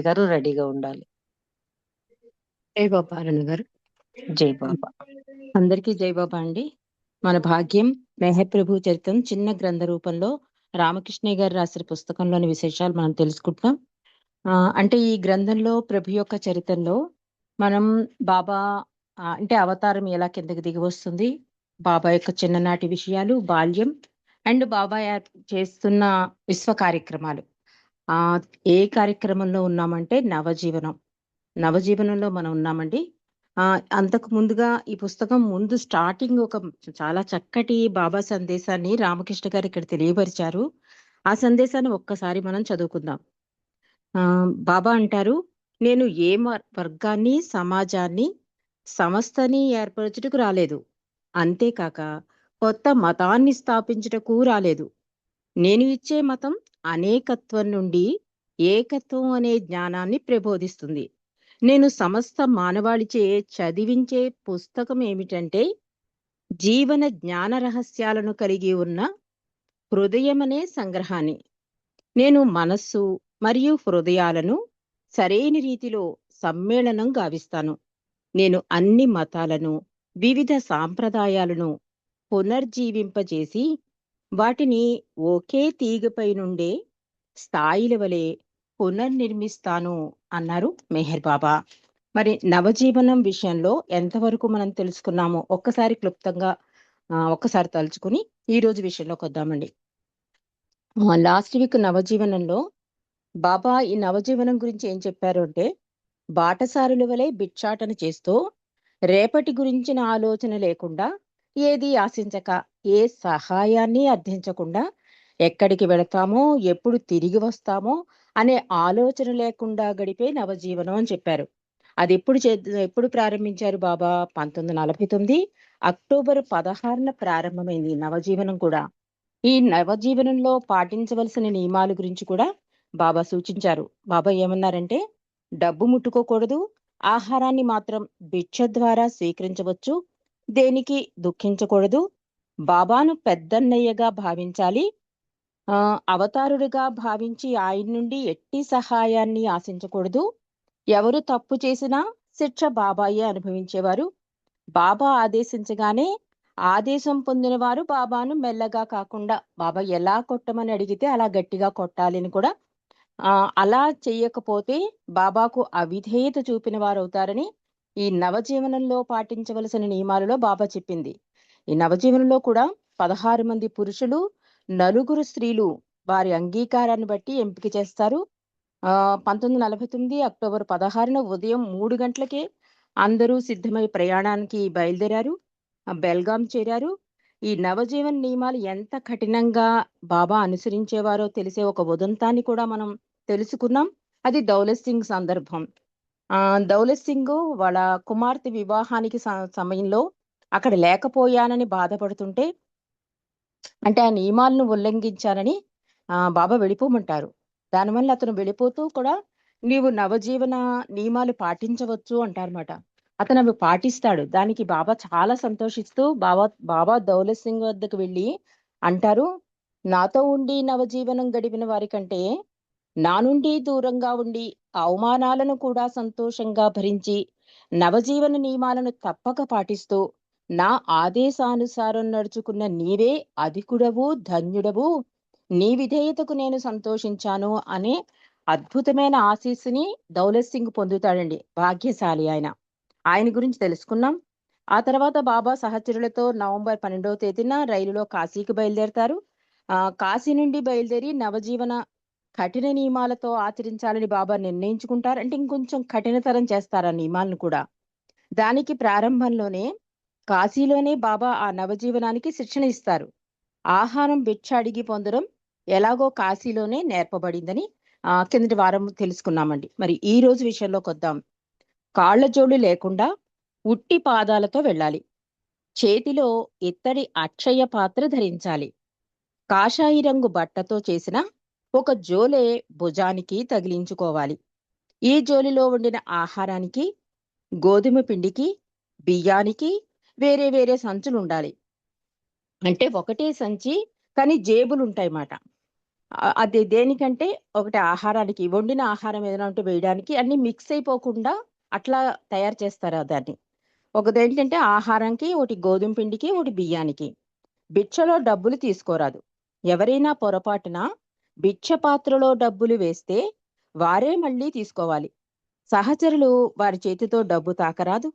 గారు రెడీగా ఉండాలి. జై బాబా అరుణ గారు. జై బాబా. అందరికీ జై బాబా అండి. మన భాగ్యం మేహప్రభు చరిత్రం చిన్న గ్రంథ రూపంలో రామకృష్ణయ్య గారు రాసిన పుస్తకంలోని విశేషాలు మనం తెలుసుకుంటున్నాం. అంటే ఈ గ్రంథంలో ప్రభు యొక్క చరిత్రలో మనం బాబా అంటే అవతారం ఎలా కిందకి దిగి వస్తుంది బాబా యొక్క చిన్ననాటి విషయాలు బాల్యం అండ్ బాబా చేస్తున్న విశ్వ కార్యక్రమాలు. ఆ ఏ కార్యక్రమంలో ఉన్నామంటే నవజీవనం. నవజీవనంలో మనం ఉన్నామండి. ఆ అంతకు ముందుగా ఈ పుస్తకం ముందు స్టార్టింగ్ ఒక చాలా చక్కటి బాబా సందేశాన్ని రామకృష్ణ గారు ఇక్కడ తెలియపరిచారు. ఆ సందేశాన్ని ఒక్కసారి మనం చదువుకుందాం. ఆ బాబా అంటారు నేను ఏ వర్గాన్ని సమాజాన్ని సంస్థని ఏర్పరచుటకు రాలేదు. అంతేకాక కొత్త మతాన్ని స్థాపించుటకు రాలేదు. నేను ఇచ్చే మతం అనేకత్వం నుండి ఏకత్వం అనే జ్ఞానాన్ని ప్రబోధిస్తుంది. నేను సమస్త మానవాళిచే చదివించే పుస్తకం ఏమిటంటే జీవన జ్ఞాన రహస్యాలను కలిగి ఉన్న హృదయమనే సంగ్రహాన్ని. నేను మనస్సు మరియు హృదయాలను సరైన రీతిలో సమ్మేళనం గావిస్తాను. నేను అన్ని మతాలను వివిధ సాంప్రదాయాలను పునర్జీవింపజేసి వాటిని ఒకే తీగపై నుండే స్థాయిల వలె పునర్నిర్మిస్తాను అన్నారు మెహర్ బాబా. మరి నవజీవనం విషయంలో ఎంతవరకు మనం తెలుసుకున్నామో ఒక్కసారి క్లుప్తంగా ఒక్కసారి తలుచుకుని ఈ రోజు విషయంలోకి వద్దామండి. లాస్ట్ వీక్ నవజీవనంలో బాబా ఈ నవజీవనం గురించి ఏం చెప్పారు అంటే బాటసారుల వలె బిచ్చాటన చేస్తూ రేపటి గురించిన ఆలోచన లేకుండా ఏది ఆశించక ఏ సహాయాన్ని అర్థించకుండా ఎక్కడికి వెళతామో ఎప్పుడు తిరిగి వస్తామో అనే ఆలోచన లేకుండా గడిపే నవజీవనం అని చెప్పారు. అది ఎప్పుడు చే ఎప్పుడు ప్రారంభించారు బాబా? పంతొమ్మిది నలభై తొమ్మిది అక్టోబర్ పదహారున ప్రారంభమైంది నవజీవనం కూడా. ఈ నవజీవనంలో పాటించవలసిన నియమాల గురించి కూడా బాబా సూచించారు. బాబా ఏమన్నారంటే డబ్బు ముట్టుకోకూడదు ఆహారాన్ని మాత్రం భిక్ష ద్వారా స్వీకరించవచ్చు దేనికి దుఃఖించకూడదు బాబాను పెద్దన్నయ్యగా భావించాలి. ఆ అవతారుడిగా భావించి ఆయన నుండి ఎట్టి సహాయాన్ని ఆశించకూడదు. ఎవరు తప్పు చేసినా శిక్ష బాబాయే అనుభవించేవారు. బాబా ఆదేశించగానే ఆదేశం పొందినవారు బాబాను మెల్లగా కాకుండా బాబా ఎలా కొట్టమని అడిగితే అలా గట్టిగా కొట్టాలి అని కూడా. ఆ అలా చెయ్యకపోతే బాబాకు అవిధేయత చూపిన వారు అవుతారని ఈ నవజీవనంలో పాటించవలసిన నియమాలలో బాబా చెప్పింది. ఈ నవజీవనంలో కూడా పదహారు మంది పురుషులు నలుగురు స్త్రీలు వారి అంగీకారాన్ని బట్టి ఎంపిక చేస్తారు. పంతొమ్మిది నలభై తొమ్మిది అక్టోబర్ పదహారున ఉదయం మూడు గంటలకే అందరూ సిద్ధమై ప్రయాణానికి బయలుదేరారు బెల్గాం చేరారు. ఈ నవజీవన్ నియమాలు ఎంత కఠినంగా బాబా అనుసరించేవారో తెలిసే ఒక ఉదంతాన్ని కూడా మనం తెలుసుకున్నాం. అది దౌలత్ సింగ్ సందర్భం. ఆ దౌలత్ సింగ్ వాళ్ళ కుమార్తె వివాహానికి సమయంలో అక్కడ లేకపోయానని బాధపడుతుంటే అంటే ఆ నియమాలను ఉల్లంఘించానని ఆ బాబా వెళ్ళిపోమంటారు. దానివల్ల అతను వెళ్ళిపోతూ కూడా నీవు నవజీవన నియమాలు పాటించవచ్చు అంటారన్నమాట. అతను అవి పాటిస్తాడు. దానికి బాబా చాలా సంతోషిస్తూ బాబా బాబా దౌలత్ సింగ్ వద్దకు వెళ్ళి అంటారు నాతో ఉండి నవజీవనం గడిపిన వారి కంటే నా నుండి దూరంగా ఉండి అవమానాలను కూడా సంతోషంగా భరించి నవజీవన నియమాలను తప్పక పాటిస్తూ నా ఆదేశానుసారం నడుచుకున్న నీవే అధికుడవు ధన్యుడవు. నీ విధేయతకు నేను సంతోషించాను అనే అద్భుతమైన ఆశీస్సుని దౌలత్ సింగ్ పొందుతాడండి భాగ్యశాలి ఆయన. ఆయన గురించి తెలుసుకున్నాం ఆ తర్వాత బాబా సహచరులతో నవంబర్ పన్నెండవ తేదీన రైలులో కాశీకి బయలుదేరతారు. ఆ కాశీ నుండి బయలుదేరి నవజీవన కఠిన నియమాలతో ఆచరించాలని బాబా నిర్ణయించుకుంటారు. అంటే ఇంకొంచెం కఠినతరం చేస్తారు ఆ నియమాలను కూడా? దానికి ప్రారంభంలోనే కాశీలోనే బాబా ఆ నవజీవనానికి శిక్షణ ఇస్తారు. ఆహారం బిచ్చాడిగి పొందడం ఎలాగో కాశీలోనే నేర్పబడిందని ఆ కిందటి వారం తెలుసుకున్నామండి. మరి ఈ రోజు విషయంలోకి వద్దాం కాళ్ళ జోళ్ళు లేకుండా ఉట్టి పాదాలతో వెళ్ళాలి. చేతిలో ఇత్తడి అక్షయ పాత్ర ధరించాలి. కాషాయి రంగు బట్టతో చేసిన ఒక జోలే భుజానికి తగిలించుకోవాలి. ఈ జోలిలో వండిన ఆహారానికి గోధుమ పిండికి బియ్యానికి వేరే వేరే సంచులు ఉండాలి అంటే ఒకటే సంచి కానీ జేబులు ఉంటాయి మాట అది దేనికంటే ఒకటి ఆహారానికి వండిన ఆహారం ఏదైనా ఉంటే వేయడానికి అన్నీ మిక్స్ అయిపోకుండా అట్లా తయారు చేస్తారు దాన్ని దాన్ని. ఏంటంటే ఆహారంకి, ఒకటి గోధుమ పిండికి, ఒకటి బియ్యానికి. భిక్షలో డబ్బులు తీసుకోరాదు. ఎవరైనా పొరపాటున భిక్ష పాత్రలో డబ్బులు వేస్తే వారే మళ్ళీ తీసుకోవాలి. సహచరులు వారి చేతితో డబ్బు తాకరాదు.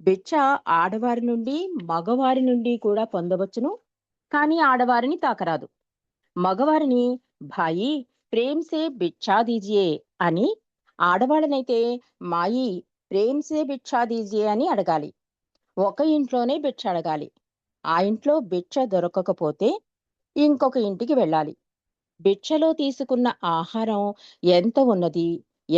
భిక్ష ఆడవారి నుండి, మగవారి నుండి కూడా పొందవచ్చును. కానీ ఆడవారిని తాకరాదు. మగవారిని భాయి ప్రేమ్సే భిక్షా దీజియే అని, ఆడవాళ్ళనైతే మాయి ప్రేమ్సే భిక్షా దీజియే అని అడగాలి. ఒక ఇంట్లోనే భిక్ష అడగాలి. ఆ ఇంట్లో భిక్ష దొరకకపోతే ఇంకొక ఇంటికి వెళ్ళాలి. భిక్షలో తీసుకున్న ఆహారం ఎంత ఉన్నది,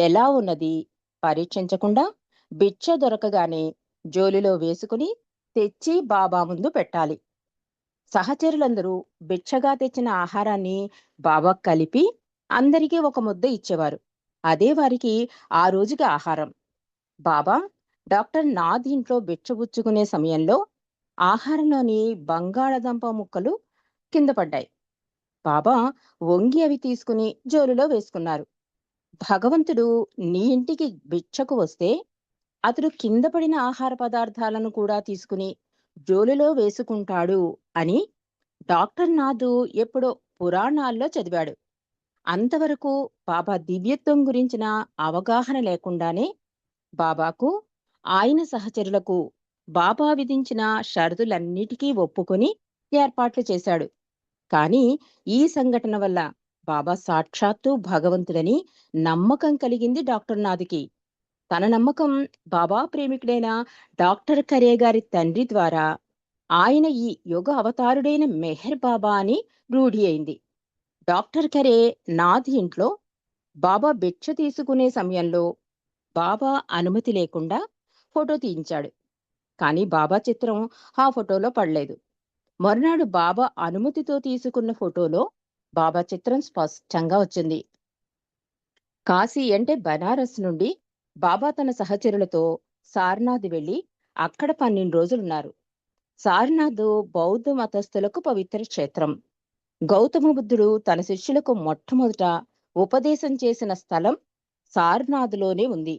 ఎలా ఉన్నది పరీక్షించకుండా భిక్ష దొరకగానే జోలిలో వేసుకుని తెచ్చి బాబా ముందు పెట్టాలి. సహచరులందరూ భిక్షగా తెచ్చిన ఆహారాన్ని బాబా కలిపి అందరికీ ఒక ముద్ద ఇచ్చేవారు. అదే వారికి ఆ రోజుకి ఆహారం. బాబా డాక్టర్ నా దీంట్లో బిచ్చబుచ్చుకునే సమయంలో ఆహారంలోని బంగాళాదుంప ముక్కలు కింద పడ్డాయి. బాబా వంగి అవి తీసుకుని జోలులో వేసుకున్నారు. భగవంతుడు నీ ఇంటికి బిచ్చకు వస్తే అతడు కింద పడిన ఆహార పదార్థాలను కూడా తీసుకుని జోలులో వేసుకుంటాడు అని డాక్టర్ నాథు ఎప్పుడో పురాణాల్లో చదివాడు. అంతవరకు బాబా దివ్యత్వం గురించిన అవగాహన లేకుండానే బాబాకు, ఆయన సహచరులకు బాబా విధించిన షరతులన్నిటికీ ఒప్పుకొని ఏర్పాట్లు చేశాడు. కానీ ఈ సంఘటన వల్ల బాబా సాక్షాత్తు భగవంతుడని నమ్మకం కలిగింది డాక్టర్ నాథ్‌కి. తన నమ్మకం బాబా ప్రేమికుడైన డాక్టర్ కరే గారి తండ్రి ద్వారా ఆయన ఈ యుగ అవతారుడైన మెహర్ బాబా అని రూఢి అయింది. డాక్టర్ కరే నాథ్ ఇంట్లో బాబా భిక్ష తీసుకునే సమయంలో బాబా అనుమతి లేకుండా ఫోటో తీయించాడు. కానీ బాబా చిత్రం ఆ ఫోటోలో పడలేదు. మరునాడు బాబా అనుమతితో తీసుకున్న ఫోటోలో బాబా చిత్రం స్పష్టంగా వచ్చింది. కాశీ అంటే బనారస్ నుండి బాబా తన సహచరులతో సారనాథ్ వెళ్ళి అక్కడ 12 రోజులున్నారు. సారనాథ్ బౌద్ధ మతస్థులకు పవిత్ర క్షేత్రం. గౌతమ బుద్ధుడు తన శిష్యులకు మొట్టమొదట ఉపదేశం చేసిన స్థలం సారనాథ్‌లోనే ఉంది.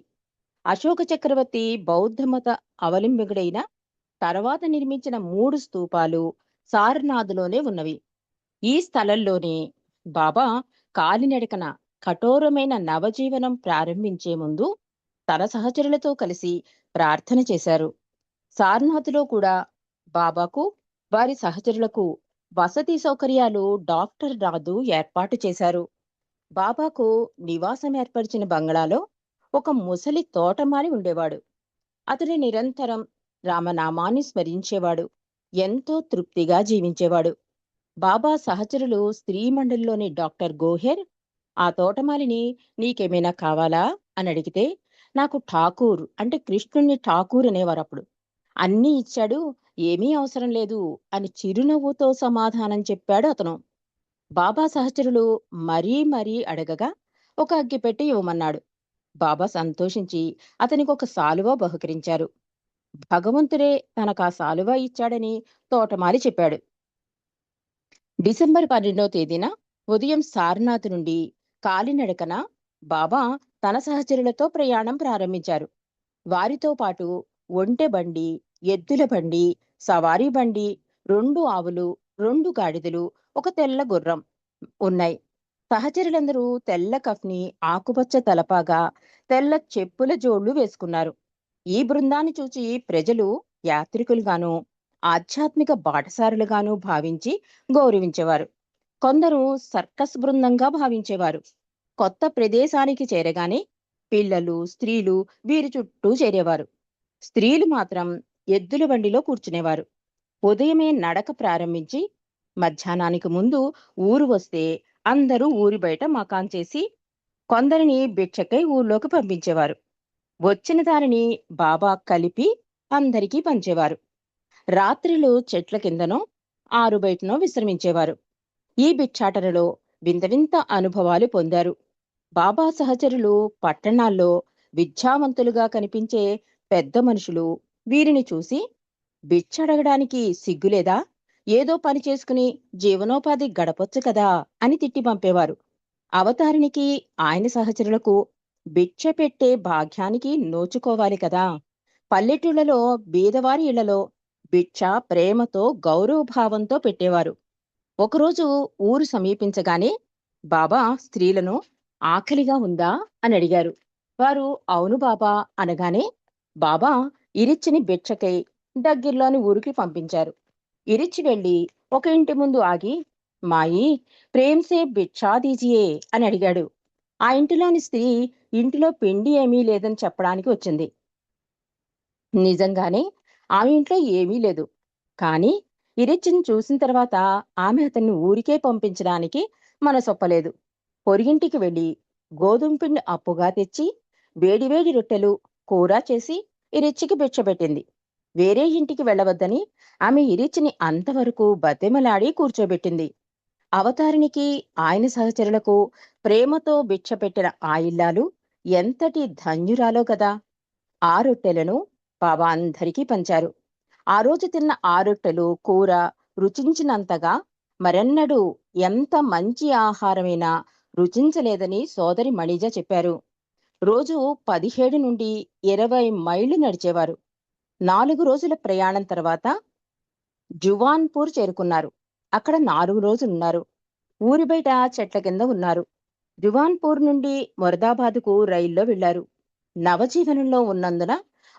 అశోక చక్రవర్తి బౌద్ధ మత అవలంబికుడైన తర్వాత నిర్మించిన మూడు స్తూపాలు సారనాథ్‌లోనే ఉన్నవి. ఈ స్థలంలోనే బాబా కాలినడకన కఠోరమైన నవజీవనం ప్రారంభించే ముందు తన సహచరులతో కలిసి ప్రార్థన చేశారు. సారనాథ్‌లో కూడా బాబాకు, వారి సహచరులకు వసతి సౌకర్యాలు డాక్టర్ రాదు ఏర్పాటు చేశారు. బాబాకు నివాసం ఏర్పరిచిన బంగళాలో ఒక ముసలి తోటమాలి ఉండేవాడు. అతడు నిరంతరం రామనామాన్ని స్మరించేవాడు. ఎంతో తృప్తిగా జీవించేవాడు. బాబా సహచరులు స్త్రీ మండలిలోని డాక్టర్ గోహెర్ ఆ తోటమాలిని నీకేమైనా కావాలా అని అడిగితే నాకు ఠాకూర్ అంటే కృష్ణుణ్ణి ఠాకూర్ అనేవారు అప్పుడు అన్నీ ఇచ్చాడు ఏమీ అవసరం లేదు అని చిరునవ్వుతో సమాధానం చెప్పాడు అతను. బాబా సహచరులు మరీ మరీ అడగగా ఒక అగ్గిపెట్టె ఇవ్వమన్నాడు. బాబా సంతోషించి అతనికి ఒక శాలువా బహుకరించారు. భగవంతుడే తనకా శాలువా ఇచ్చాడని తోటమాలి చెప్పాడు. డిసెంబర్ 12వ తేదీన ఉదయం సారనాథ్ నుండి కాలినడకన బాబా తన సహచరులతో ప్రయాణం ప్రారంభించారు. వారితో పాటు ఒంటె బండి, ఎద్దుల బండి, సవారీ బండి, రెండు ఆవులు, రెండు గాడిదలు, ఒక తెల్ల గుర్రం ఉన్నాయి. సహచరులందరూ తెల్ల కఫ్ని, ఆకుపచ్చ తలపాగా, తెల్ల చెప్పుల జోళ్ళు వేసుకున్నారు. ఈ బృందాన్ని చూచి ప్రజలు యాత్రికులుగాను, ఆధ్యాత్మిక బాటసారులుగాను భావించి గౌరవించేవారు. కొందరు సర్కస్ బృందంగా భావించేవారు. కొత్త ప్రదేశానికి చేరగానే పిల్లలు, స్త్రీలు వీరి చుట్టూ చేరేవారు. స్త్రీలు మాత్రం ఎద్దుల బండిలో కూర్చునేవారు. ఉదయమే నడక ప్రారంభించి మధ్యాహ్నానికి ముందు ఊరు వస్తే అందరూ ఊరి బయట మకాం చేసి కొందరిని భిక్షకై ఊర్లోకి పంపించేవారు. వచ్చిన దానిని బాబా కలిపి అందరికీ పంచేవారు. రాత్రిలో చెట్ల కిందనో, ఆరు బయటనో విశ్రమించేవారు. ఈ భిక్షాటనలో వింత వింత అనుభవాలు పొందారు. బాబా సహచరులు పట్టణాల్లో విద్యావంతులుగా కనిపించే పెద్ద మనుషులు వీరిని చూసి బిచ్చడగడానికి అడగడానికి సిగ్గులేదా? ఏదో పని చేసుకుని జీవనోపాధి గడపొచ్చు కదా అని తిట్టి పంపేవారు. అవతారినికి ఆయన సహచరులకు బిచ్చ పెట్టే భాగ్యానికి నోచుకోవాలి కదా. పల్లెటూళ్ళలో బీదవారి ఇళ్ళలో బిచ్చ ప్రేమతో గౌరవభావంతో పెట్టేవారు. ఒకరోజు ఊరు సమీపించగానే బాబా స్త్రీలను ఆకలిగా ఉందా? అని అడిగారు. వారు అవును బాబా అనగానే బాబా ఇరిచ్చిని భిక్షకై దగ్గరలోని ఊరికి పంపించారు. ఇరిచి వెళ్ళి ఒక ఇంటి ముందు ఆగి మాయి ప్రేమ్సే భిక్షా దీజియే అని అడిగాడు. ఆ ఇంటిలోని స్త్రీ ఇంటిలో పిండి ఏమీ లేదని చెప్పడానికి వచ్చింది. నిజంగానే ఆమె ఇంట్లో ఏమీ లేదు. కానీ ఇరిచ్చిని చూసిన తర్వాత ఆమె అతన్ని ఊరికే పంపించడానికి మనసొప్పలేదు. పొరిగింటికి వెళ్ళి గోధుమ పిండి అప్పుగా తెచ్చి వేడివేడి రొట్టెలు కూర చేసి ఇరిచ్చికి బిచ్చబెట్టింది. వేరే ఇంటికి వెళ్ళవద్దని ఆమె ఇరిచిని అంతవరకు బతిమలాడి కూర్చోబెట్టింది. అవతారినికి ఆయన సహచరులకు ప్రేమతో బిచ్చపెట్టిన ఆ ఇల్లాలు ఎంతటి ధన్యురాలో కదా! ఆ రొట్టెలను బాబా అందరికీ పంచారు. ఆ రోజు తిన్న ఆ రొట్టెలు కూర రుచించినంతగా మరెన్నడూ ఎంత మంచి ఆహారమైనా రుచించలేదని సోదరి మణిజ చెప్పారు. రోజు పదిహేడు నుండి ఇరవై మైళ్ళు నడిచేవారు. నాలుగు రోజుల ప్రయాణం తర్వాత జువాన్పూర్ చేరుకున్నారు. అక్కడ నాలుగు రోజులు ఉన్నారు ఊరి బయట చెట్ల కింద ఉన్నారు. జువాన్పూర్ నుండి మొరదాబాద్కు రైల్లో వెళ్ళారు నవజీవనంలో ఉన్నందున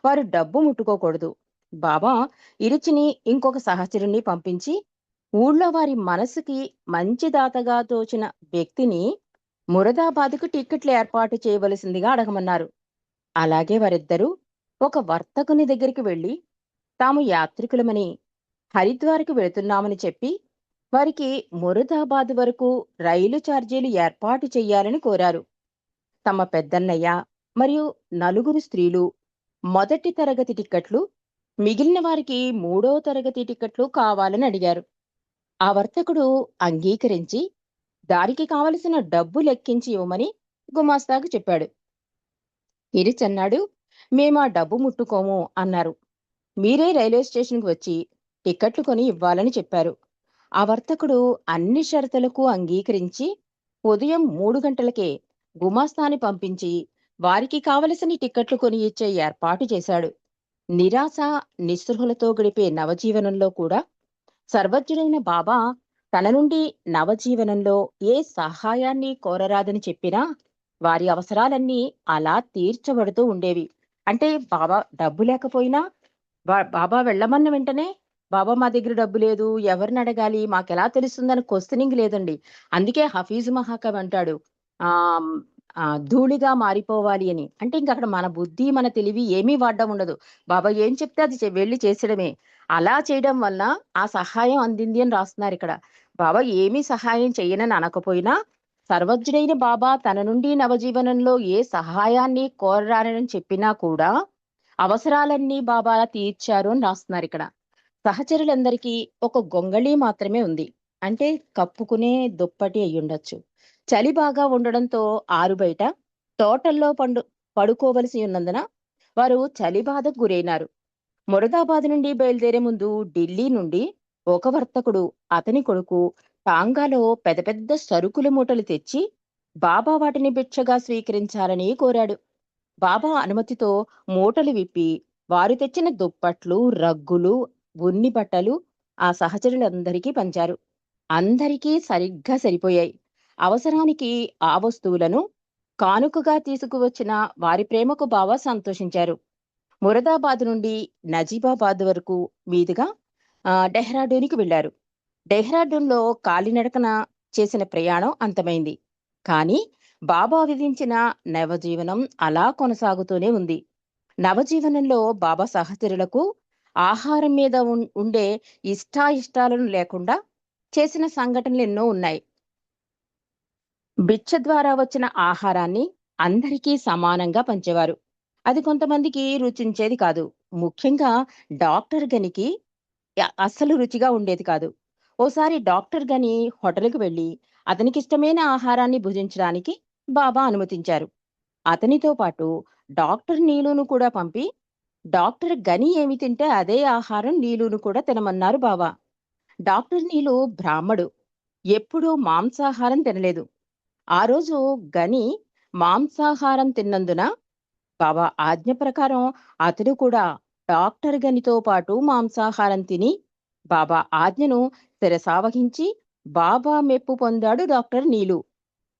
వారు డబ్బు ముట్టుకోకూడదు. బాబా ఇరిచిని ఇంకొక సహచరుణ్ణి పంపించి ఊళ్ళో వారి మనసుకి మంచి దాతగా తోచిన వ్యక్తిని మురదాబాద్కు టిక్కెట్లు ఏర్పాటు చేయవలసిందిగా అడగమన్నారు. అలాగే వారిద్దరూ ఒక వర్తకుని దగ్గరికి వెళ్ళి తాము యాత్రికులమని హరిద్వార్కు వెళుతున్నామని చెప్పి వారికి మురదాబాద్ వరకు రైలు ఛార్జీలు ఏర్పాటు చేయాలని కోరారు. తమ పెద్దన్నయ్య మరియు నలుగురు స్త్రీలు మొదటి తరగతి టిక్కెట్లు మిగిలిన వారికి మూడో తరగతి టిక్కెట్లు కావాలని అడిగారు. ఆ వర్తకుడు అంగీకరించి దానికి కావలసిన డబ్బు లెక్కించి ఇవ్వమని గుమాస్తాకు చెప్పాడు. ఇరిచన్నాడు మేము ఆ డబ్బు ముట్టుకోము అన్నారు. మీరే రైల్వే స్టేషన్కి వచ్చి టిక్కెట్లు కొని ఇవ్వాలని చెప్పారు. ఆ వర్తకుడు అన్ని షరతులకు అంగీకరించి ఉదయం మూడు గంటలకే గుమాస్తాని పంపించి వారికి కావలసిన టిక్కెట్లు కొని ఇచ్చే ఏర్పాటు చేశాడు. నిరాశ నిస్పృహలతో గడిపే నవజీవనంలో కూడా సర్వజ్ఞుడైన బాబా తన నుండి నవజీవనంలో ఏ సహాయాన్ని కోరరాదని చెప్పినా వారి అవసరాలన్నీ అలా తీర్చబడుతూ ఉండేవి. అంటే బాబా డబ్బు లేకపోయినా బాబా వెళ్ళమన్న వెంటనే బాబా మా దగ్గర డబ్బు లేదు ఎవరిని అడగాలి మాకెలా తెలుస్తుందని క్వశ్చనింగ్ లేదండి. అందుకే హఫీజ్ మహాకవి అంటాడు ఆ ధూళిగా మారిపోవాలి అని. అంటే ఇంక అక్కడ మన బుద్ధి మన తెలివి ఏమీ వాడడం ఉండదు. బాబా ఏం చెప్తే అది వెళ్ళి చేసడమే అలా చేయడం వల్ల ఆ సహాయం అందింది అని రాస్తున్నారు ఇక్కడ. బాబా ఏమీ సహాయం చేయనని అనకపోయినా సర్వజ్ఞుడైన బాబా తన నుండి నవజీవనంలో ఏ సహాయాన్ని కోరరానని చెప్పినా కూడా అవసరాలన్నీ బాబా తీర్చారు అని రాస్తున్నారు ఇక్కడ. సహచరులందరికీ ఒక గొంగళి మాత్రమే ఉంది. అంటే కప్పుకునే దుప్పటి అయ్యుండొచ్చు చలి బాగా ఉండడంతో ఆరు బయట తోటల్లో పండు పడుకోవలసి ఉన్నందున వారు చలి బాధకు గురైనారు. మురదాబాద్ నుండి బయలుదేరే ముందు ఢిల్లీ నుండి ఒక వర్తకుడు అతని కొడుకు టాంగాలో పెద్ద పెద్ద సరుకుల మూటలు తెచ్చి బాబా వాటిని భిక్షగా స్వీకరించాలని కోరాడు. బాబా అనుమతితో మూటలు విప్పి వారు తెచ్చిన దుప్పట్లు రగ్గులు ఉన్ని బట్టలు ఆ సహచరులందరికీ పంచారు. అందరికీ సరిగ్గా సరిపోయాయి. అవసరానికి ఆ వస్తువులను కానుకగా తీసుకువచ్చిన వారి ప్రేమకు బాబా సంతోషించారు. మురదాబాద్ నుండి నజీబాబాద్ వరకు మీదుగా డెహ్రాడూన్కి వెళ్ళారు డెహ్రాడూన్లో కాలినడకన చేసిన ప్రయాణం అంతమైంది. కానీ బాబా విధించిన నవజీవనం అలా కొనసాగుతూనే ఉంది. నవజీవనంలో బాబా సహచరులకు ఆహారం మీద ఉండే ఇష్టాయిష్టాలను లేకుండా చేసిన సంఘటనలు ఎన్నో ఉన్నాయి. భిక్ష ద్వారా వచ్చిన ఆహారాన్ని అందరికీ సమానంగా పంచేవారు. అది కొంతమందికి రుచించేది కాదు. ముఖ్యంగా డాక్టర్ గనికి అస్సలు రుచిగా ఉండేది కాదు. ఓసారి డాక్టర్ గని హోటల్కి వెళ్ళి అతనికిష్టమైన ఆహారాన్ని భుజించడానికి బాబా అనుమతించారు. అతనితో పాటు డాక్టర్ నీలును కూడా పంపి డాక్టర్ గని ఏమి తింటే అదే ఆహారం నీలును కూడా తినమన్నారు బాబా డాక్టర్ నీలు బ్రాహ్మడు ఎప్పుడూ మాంసాహారం తినలేదు. ఆ రోజు గని మాంసాహారం తిన్నందున బాబా ఆజ్ఞ ప్రకారం అతడు కూడా డాక్టర్ గనితో పాటు మాంసాహారం తిని బాబా ఆజ్ఞను శిరసావహించి బాబా మెప్పు పొందాడు డాక్టర్ నీలు.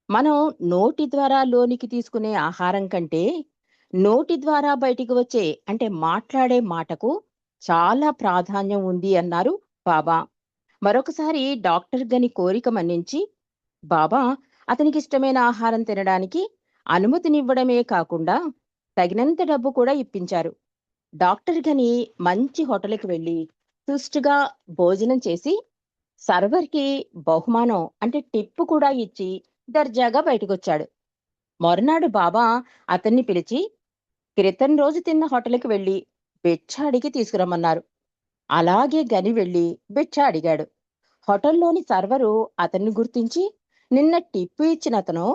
మనం నోటి ద్వారా లోనికి తీసుకునే ఆహారం కంటే నోటి ద్వారా బయటికి వచ్చే అంటే మాట్లాడే మాటకు చాలా ప్రాధాన్యం ఉంది అన్నారు బాబా. మరొకసారి డాక్టర్ గని కోరిక మన్నించి బాబా అతనికి ఇష్టమైన ఆహారం తినడానికి అనుమతినివ్వడమే కాకుండా తగినంత డబ్బు కూడా ఇప్పించారు. డాక్టర్ గని మంచి హోటల్కి వెళ్ళి సుష్టుగా భోజనం చేసి సర్వర్కి బహుమానం అంటే టిప్పు కూడా ఇచ్చి దర్జాగా బయటకొచ్చాడు. మరునాడు బాబా అతన్ని పిలిచి క్రితం రోజు తిన్న హోటల్కి వెళ్ళి బిచ్చ అడిగి తీసుకురమ్మన్నారు. అలాగే గని వెళ్ళి బిచ్చ అడిగాడు. హోటల్లోని సర్వరు అతన్ని గుర్తించి నిన్న టిప్పు ఇచ్చిన అతను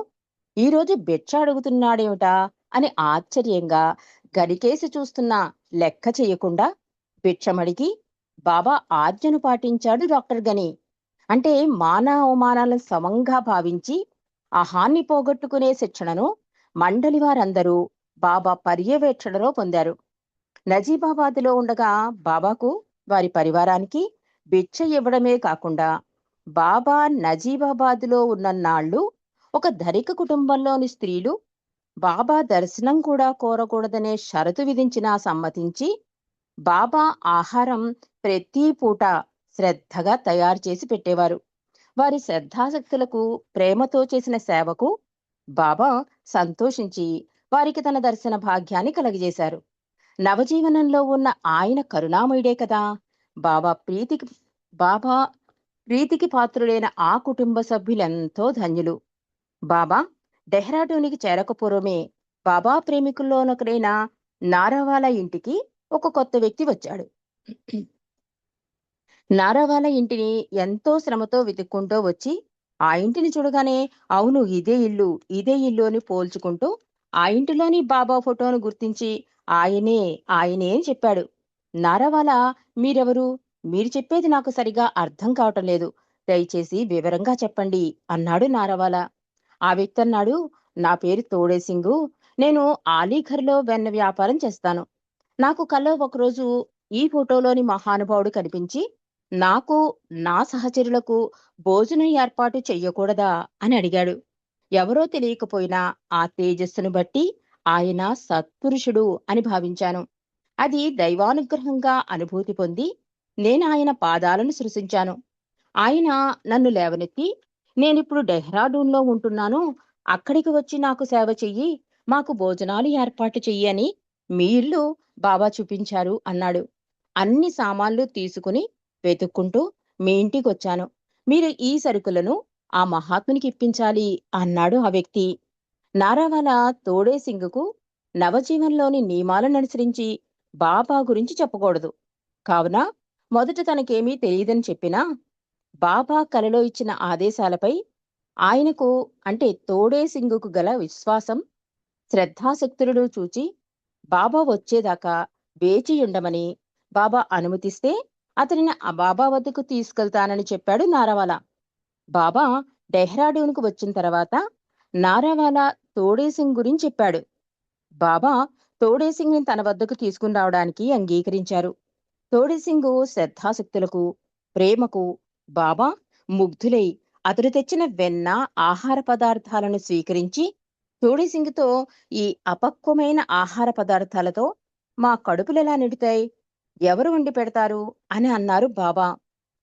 ఈరోజు బిచ్చ అడుగుతున్నాడేమిటా? అని ఆశ్చర్యంగా గడికేసి చూస్తున్నా లెక్క చేయకుండా భిక్షమడిగి బాబా ఆజ్ఞను పాటించాడు డాక్టర్ గని అంటే మాన అవమానాలను సమంగా భావించి ఆ హాన్ని పోగొట్టుకునే శిక్షణను మండలి వారందరూ బాబా పర్యవేక్షణలో పొందారు. నజీబాబాద్లో ఉండగా బాబాకు వారి పరివారానికి భిక్ష ఇవ్వడమే కాకుండా బాబా నజీబాబాద్లో ఉన్న నాళ్ళు ఒక ధరిక కుటుంబంలోని స్త్రీలు బాబా దర్శనం కూడా కోరకూడదనే షరతు విధించినా సమ్మతించి బాబా ఆహారం ప్రతి పూట శ్రద్ధగా తయారు చేసి పెట్టేవారు. వారి శ్రద్ధాశక్తులకు ప్రేమతో చేసిన సేవకు బాబా సంతోషించి వారికి తన దర్శన భాగ్యాన్ని కలగజేశారు. నవజీవనంలో ఉన్న ఆయన కరుణామయుడే కదా! బాబా ప్రీతికి బాబా ప్రీతికి పాత్రుడైన ఆ కుటుంబ సభ్యులెంతో ధన్యులు. బాబా డెహ్రాడూనికి చేరకపూర్వమే బాబా ప్రేమికుల్లోనొకడైన నారావాలా ఇంటికి ఒక కొత్త వ్యక్తి వచ్చాడు. నారావాలా ఇంటిని ఎంతో శ్రమతో వెతుక్కుంటూ వచ్చి ఆ ఇంటిని చూడగానే అవును ఇదే ఇల్లు ఇదే ఇల్లు అని పోల్చుకుంటూ ఆ ఇంటిలోని బాబా ఫోటోను గుర్తించి ఆయనే ఆయనే అని చెప్పాడు. నారావాలా మీరెవరు? మీరు చెప్పేది నాకు సరిగా అర్థం కావటం లేదు. దయచేసి వివరంగా చెప్పండి అన్నాడు నారావాలా. ఆ వ్యక్తి అన్నాడు నా పేరు తోడేసింగు. నేను ఆలీఘర్లో వెన్న వ్యాపారం చేస్తాను. నాకు కల్లో ఒకరోజు ఈ ఫోటోలోని మహానుభావుడు కనిపించి నాకు నా సహచరులకు భోజనం ఏర్పాటు చెయ్యకూడదా? అని అడిగాడు. ఎవరో తెలియకపోయినా ఆ తేజస్సును బట్టి ఆయన సత్పురుషుడు అని భావించాను. అది దైవానుగ్రహంగా అనుభూతి పొంది నేను ఆయన పాదాలను సృశించాను ఆయన నన్ను లేవనెత్తి నేనిప్పుడు డెహ్రాడూన్లో ఉంటున్నాను. అక్కడికి వచ్చి నాకు సేవ చెయ్యి. మాకు భోజనాలు ఏర్పాటు చెయ్యి అని మీ ఇల్లు బాబా చూపించారు అన్నాడు. అన్ని సామాన్లు తీసుకుని వెతుక్కుంటూ మీ ఇంటికి వచ్చాను మీరు ఈ సరుకులను ఆ మహాత్మునికి ఇప్పించాలి అన్నాడు ఆ వ్యక్తి. నారావాల తోడే సింగ్కు నవజీవన్లోని నియమాలను అనుసరించి బాబా గురించి చెప్పకూడదు. కావున మొదట తనకేమీ తెలియదని చెప్పినా బాబా కలలో ఇచ్చిన ఆదేశాలపై ఆయనకు అంటే తోడే సింగుకు గల విశ్వాసం శ్రద్ధాశక్తులను చూచి బాబా వచ్చేదాకా వేచియుండమని బాబా అనుమతిస్తే అతనిని ఆ బాబా వద్దకు తీసుకెళ్తానని చెప్పాడు నారావాలా. బాబా డెహ్రాడూన్కు వచ్చిన తర్వాత నారావాలా తోడేసింగ్ గురించి చెప్పాడు. బాబా తోడేసింగ్ని తన వద్దకు తీసుకుని రావడానికి అంగీకరించారు. తోడేసింగు శ్రద్ధాశక్తులకు ప్రేమకు బాబా ముగ్ధులై అతడు తెచ్చిన వెన్న ఆహార పదార్థాలను స్వీకరించి తోడిసింగ్తో ఈ అపక్వమైన ఆహార పదార్థాలతో మా కడుపులెలా నిడుతాయి? ఎవరు వండి పెడతారు? అని అన్నారు బాబా.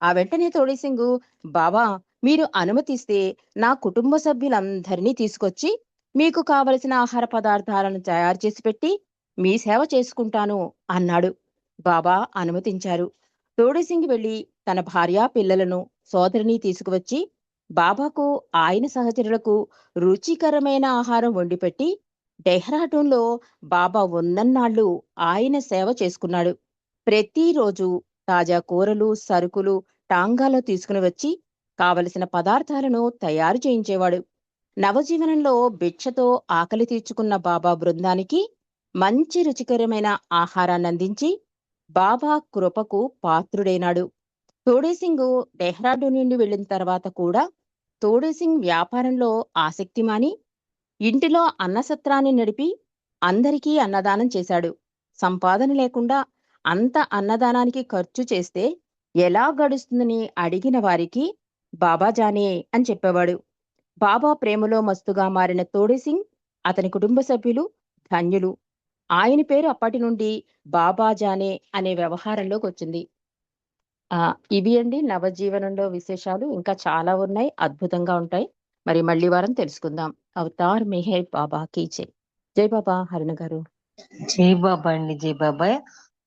ఆ వెంటనే తోడిసింగు బాబా మీరు అనుమతిస్తే నా కుటుంబ సభ్యులందరినీ తీసుకొచ్చి మీకు కావలసిన ఆహార పదార్థాలను తయారు చేసి పెట్టి మీ సేవ చేసుకుంటాను అన్నాడు. బాబా అనుమతించారు. తోడిసింగి వెళ్ళి తన భార్య పిల్లలను సోదరిని తీసుకువచ్చి బాబాకు ఆయన సహచరులకు రుచికరమైన ఆహారం వండిపెట్టి డెహ్రాడూన్లో బాబా వందన్నాళ్ళు ఆయన సేవ చేసుకున్నాడు. ప్రతిరోజు తాజా కూరలు సరుకులు టాంగాలో తీసుకుని వచ్చి కావలసిన పదార్థాలను తయారు చేయించేవాడు. నవజీవనంలో భిక్షతో ఆకలి తీర్చుకున్న బాబా బృందానికి మంచి రుచికరమైన ఆహారాన్ని అందించి బాబా కృపకు పాత్రుడైనాడు. తోడేసింగ్ డెహ్రాడూన్ నుండి వెళ్ళిన తర్వాత కూడా తోడేసింగ్ వ్యాపారంలో ఆసక్తి మాని ఇంటిలో అన్నసత్రాన్ని నడిపి అందరికీ అన్నదానం చేశాడు. సంపాదన లేకుండా అంత అన్నదానానికి ఖర్చు చేస్తే ఎలా గడుస్తుందని అడిగిన వారికి బాబా జానే అని చెప్పేవాడు. బాబా ప్రేమలో మస్తుగా మారిన తోడేసింగ్ అతని కుటుంబ సభ్యులు ధన్యులు. ఆయన పేరు అప్పటి నుండి బాబా జానే అనే వ్యవహారంలోకి వచ్చింది. ఇవి అండి నవజీవనంలో విశేషాలు. ఇంకా చాలా ఉన్నాయి అద్భుతంగా ఉంటాయి. మరి మళ్ళీ వారం తెలుసుకుందాం. అవతార్ మెహర్ బాబా కీచే జై. జై బాబా హరణ గారు. జై బాబా అండి జై బాబా.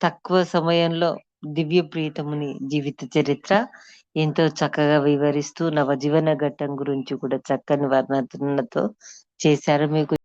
తక్కువ సమయంలో దివ్య ప్రీతముని జీవిత చరిత్ర ఎంతో చక్కగా వివరిస్తూ నవజీవన ఘట్టం గురించి కూడా చక్కని వర్ణనతో చేశారు. మీకు